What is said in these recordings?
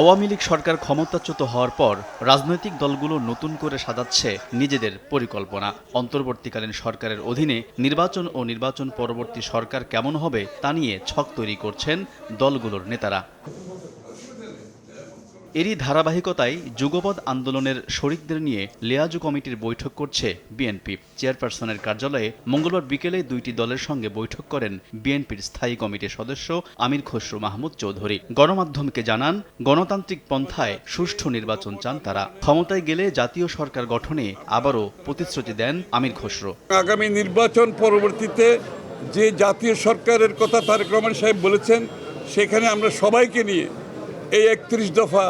আওয়ামী লীগ সরকার ক্ষমতাচ্যুত হওয়ার পর রাজনৈতিক দলগুলো নতুন করে সাজাচ্ছে নিজেদের পরিকল্পনা। অন্তর্বর্তীকালীন সরকারের অধীনে নির্বাচন ও নির্বাচন পরবর্তী সরকার কেমন হবে তা নিয়ে ছক তৈরি করছেন দলগুলোর নেতারা। এরই ধারাবাহিকতায় যুগপৎ আন্দোলনের শরিকদের নিয়ে লেয়াজু কমিটির বৈঠক করছে বিএনপি। চেয়ারপারসনের কার্যালয়ে মঙ্গলবার বিকেলে দুইটি দলের সঙ্গে বৈঠক করেন বিএনপির স্থায়ী কমিটির সদস্য আমির খসরু মাহমুদ চৌধুরী। গণমাধ্যমকে জানান, গণতান্ত্রিক পন্থায় সুষ্ঠু নির্বাচন চান তারা। ক্ষমতায় গেলে জাতীয় সরকার গঠনে আবারও প্রতিশ্রুতি দেন আমির খসরু। আগামী নির্বাচন পরবর্তীতে যে জাতীয় সরকারের কথা তারেক রহমান সাহেব বলেছেন, সেখানে আমরা সবাইকে নিয়ে এই একত্রিশ দফা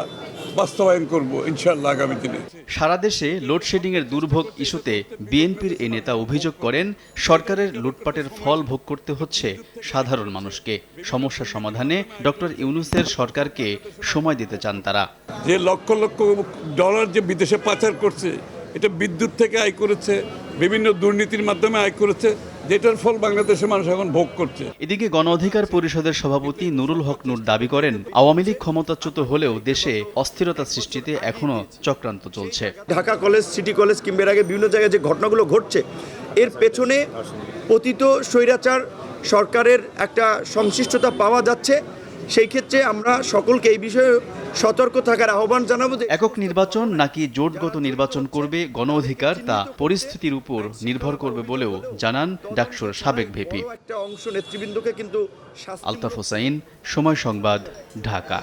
বাস্তবায়ন করব ইনশাল্লাহ আগামী দিনে। সারা দেশে লোডশেডিংয়ের দুর্ভোগ ইস্যুতে বিএনপির এই নেতা অভিযোগ করেন সরকারের লুটপাটের ফল ভোগ করতে হচ্ছে সাধারণ মানুষকে। সমস্যা সমাধানে ডক্টর ইউনুসের সরকারকে সময় দিতে চান তারা। যে লক্ষ লক্ষ ডলার যে বিদেশে পাচার করছে এটা বিদ্যুৎ থেকে আয় করেছে বিভিন্ন দুর্নীতির মাধ্যমে আয় করেছে যেটার ফল বাংলাদেশের মানুষ এখন ভোগ করছে। এদিকে গণ অধিকার পরিষদের সভাপতি নুরুল হক নূর দাবি করেন আওয়ামী লীগ ক্ষমতাচ্যুত হলেও দেশে অস্থিরতা সৃষ্টিতে এখনও চক্রান্ত চলছে। ঢাকা কলেজ সিটি কলেজ কিংবা আগে বিভিন্ন জায়গায় যে ঘটনাগুলো ঘটছে এর পেছনে পতিত স্বৈরাচার সরকারের একটা সংশ্লিষ্টতা পাওয়া যাচ্ছে। সেই ক্ষেত্রে আমরা সকলকে এই বিষয়ে সতর্ক থাকার আহ্বান জানাব যে একক নির্বাচন নাকি জোটগত নির্বাচন করবে গণ অধিকার তা পরিস্থিতির উপর নির্ভর করবে বলেও জানান ডাকসুর সাবেক ভেপি। অংশ নেতৃবৃন্দকে কিন্তু আলতাফ হোসাইন সময় সংবাদ ঢাকা।